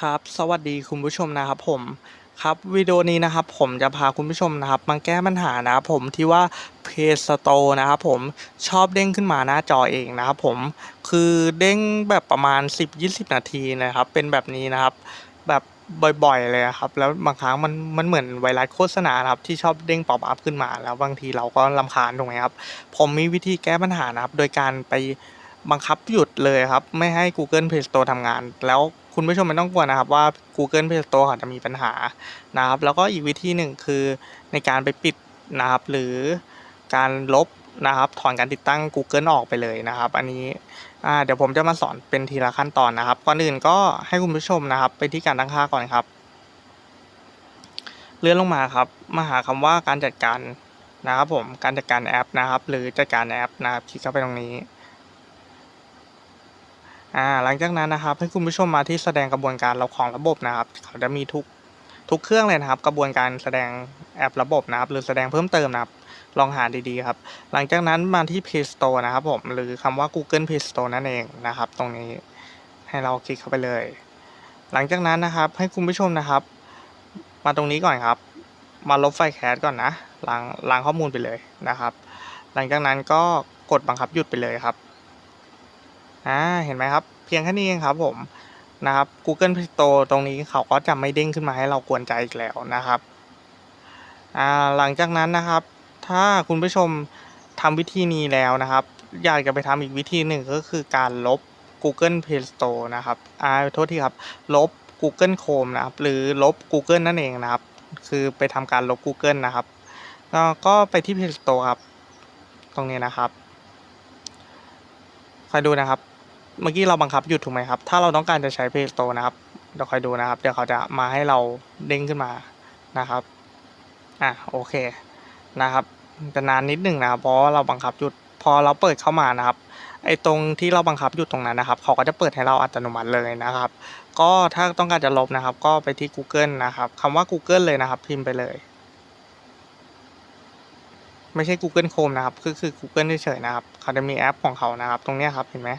ครับ สวัสดีคุณผู้ชมนะครับผมครับวิดีโอนี้นะครับผมจะพาคุณผู้ชมนะครับมาแก้ปัญหานะครับผมที่ว่า Play Store นะครับผมชอบเด้งขึ้นมาหน้าจอเองนะครับผมคือเด้งแบบประมาณ 10-20 นาทีนะครับ เป็นแบบนี้นะครับ แบบบ่อยๆเลยครับ แล้วบางครั้งมันมันเหมือนไวรัสโฆษณานะครับที่ชอบเด้งป๊อปอัพขึ้นมา แล้วบางทีเราก็รำคาญถูกไหมครับ ผมมีวิธีแก้ปัญหานะครับ โดยการไป บังคับหยุดเลยครับ ไม่ให้ Google Play Store ทำงาน แล้วคุณผู้ชมไม่ต้องกลัวนะครับว่า Google Play Store เขาจะมีปัญหานะครับ แล้วก็อีกวิธีหนึ่งคือในการไปปิดนะครับ หรือการลบนะครับ ถอนการติดตั้ง Google ออกไปเลยนะครับ อันนี้เดี๋ยวผมจะมาสอนเป็นทีละขั้นตอนนะครับ ก่อนอื่นก็ให้คุณผู้ชมนะครับ ไปที่การตั้งค่าก่อนครับ เลื่อนลงมาครับ มาหาคำว่าการจัดการนะครับผม การจัดการแอปนะครับ หรือจัดการแอปนะครับ คลิกเข้าไปตรงนี้ อ่าหลังจากนั้นนะครับให้คุณผู้ชมมาที่แสดงกระบวนการเราของระบบนะครับ เขาจะมีทุกทุกเครื่องเลยนะครับ กระบวนการแสดงแอประบบนะครับ หรือแสดงเพิ่มเติมนะครับลองหาดีๆครับ หลังจากนั้นมาที่ Play Store นะครับผมหรือคำว่า Google Play Store นั่นเองนะครับ ตรงนี้ให้เราคลิกเข้าไปเลย หลังจากนั้นนะครับให้คุณผู้ชมนะครับ มาตรงนี้ก่อนครับ มาลบไฟแคสก่อนนะล้างล้างข้อมูลไปเลยนะครับ หลังจากนั้นก็กดบังคับหยุดไปเลยครับ อ่าเห็นไหมครับ เพียงแค่นี้เองครับผมนะครับ Google Play Store ตรงนี้เขาก็จะไม่เด้งขึ้นมาให้เรากวนใจอีกแล้วนะครับอ่าหลังจากนั้นนะครับ ถ้าคุณผู้ชมทำวิธีนี้แล้วนะครับ อยากจะไปทำอีกวิธีหนึ่งก็คือการลบ Google Play Store นะครับอ่าโทษทีครับ ลบ Google Chrome นะครับ หรือลบ Google นั่นเองนะครับ คือไปทำการลบ Google นะครับแล้วก็ไปที่ Play Store ครับ ตรงนี้นะครับ คอยดูนะครับ เมื่อกี้เราบังคับหยุดถูกไหมครับ ถ้าเราต้องการจะใช้ Play Store นะครับเดี๋ยวคอยดูนะครับ เดี๋ยวเขาจะมาให้เราเด้งขึ้นมานะครับ อะโอเคนะครับจะนานนิดหนึ่งนะครับ เพราะเราบังคับหยุดพอเราเปิดเข้ามานะครับ ไอ้ตรงที่เราบังคับหยุดตรงนั้นนะครับ เขาก็จะเปิดให้เราอัตโนมัติเลยนะครับ ก็ถ้าต้องการจะลบนะครับ ก็ไปที่ Google นะครับคำว่า Google เลยนะครับ พิมพ์ไปเลย ไม่ใช่ Google Chrome นะครับ คือคือ Google เฉยๆนะครับ เขาจะมีแอปของเขานะครับ ตรงนี้ครับเห็นไหม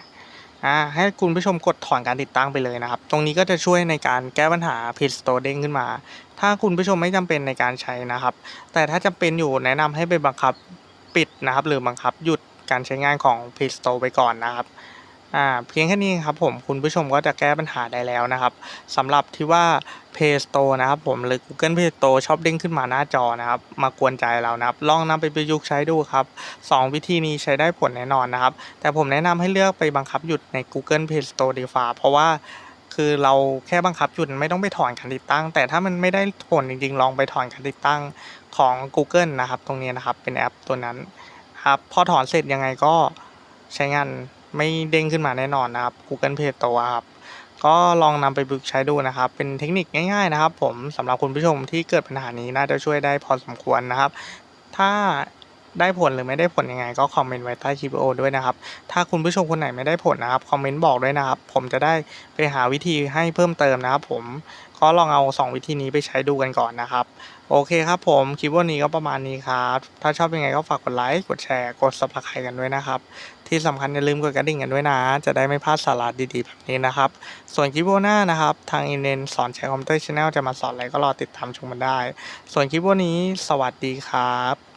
อ่าให้คุณผู้ชมกดถอนการติดตั้งไปเลยนะครับ ตรงนี้ก็จะช่วยในการแก้ปัญหาเพจสโตรเด้งขึ้นมา ถ้าคุณผู้ชมไม่จำเป็นในการใช้นะครับ แต่ถ้าจำเป็นอยู่แนะนำให้ไปบังคับปิดนะครับ หรือบังคับหยุดการใช้งานของเพจสโตรไปก่อนนะครับอ่าเพียงแค่นี้ครับผมคุณผู้ชมก็จะแก้ปัญหาได้แล้วนะครับสำหรับที่ว่า Play Store นะครับผมหรือ Google Play Store ชอบเด้งขึ้นมาหน้าจอนะครับ มากวนใจเรานะครับ ลองนำไปประยุกต์ใช้ดูครับสองวิธีนี้ใช้ได้ผลแน่นอนนะครับ แต่ผมแนะนำให้เลือกไปบังคับหยุดใน Google Play Store ดีฟ้าเพราะว่าคือเราแค่บังคับหยุดไม่ต้องไปถอนการติดตั้ง แต่ถ้ามันไม่ได้ผลจริงๆ ลองไปถอนการติดตั้งของ Google นะครับ ตรงนี้นะครับเป็นแอปตัวนั้นครับพอถอนเสร็จยังไงก็ใช้งานไม่เด้งขึ้นมาแน่นอนนะครับ Google Play Store ครับ ก็ลองนำไปประยุกใช้ดูนะครับ เป็นเทคนิคง่าย ๆนะครับ ผมสำหรับคุณผู้ชมที่เกิดปัญหานี้น่าจะช่วยได้พอสมควรนะครับ ถ้า ได้ผลหรือไม่ได้ผลยังไง ก็คอมเมนต์ไว้ใต้คลิปวิดีโอด้วยนะครับ ถ้าคุณผู้ชมคนไหนไม่ได้ผลนะครับคอมเมนต์บอกด้วยนะครับ ผมจะได้ไปหาวิธีให้เพิ่มเติมนะครับผมก็ลองเอา 2 วิธีนี้ไปใช้ดูกันก่อนนะครับ โอเคครับผมคลิปวันนี้ก็ประมาณนี้ครับ ถ้าชอบยังไงก็ฝากกดไลค์กดแชร์กด subscribe กันด้วยนะครับ ที่สำคัญอย่าลืมกดกระดิ่งกันด้วยนะ จะได้ไม่พลาดสาระดีๆแบบนี้นะครับ ส่วนคลิปวันหน้านะครับ ทางอินเนนสอนใช้คอมพิวเตอร์ชาแนลจะมาสอนอะไรก็รอติดตามชมกันได้ ส่วนคลิปวันนี้ สวัสดีครับ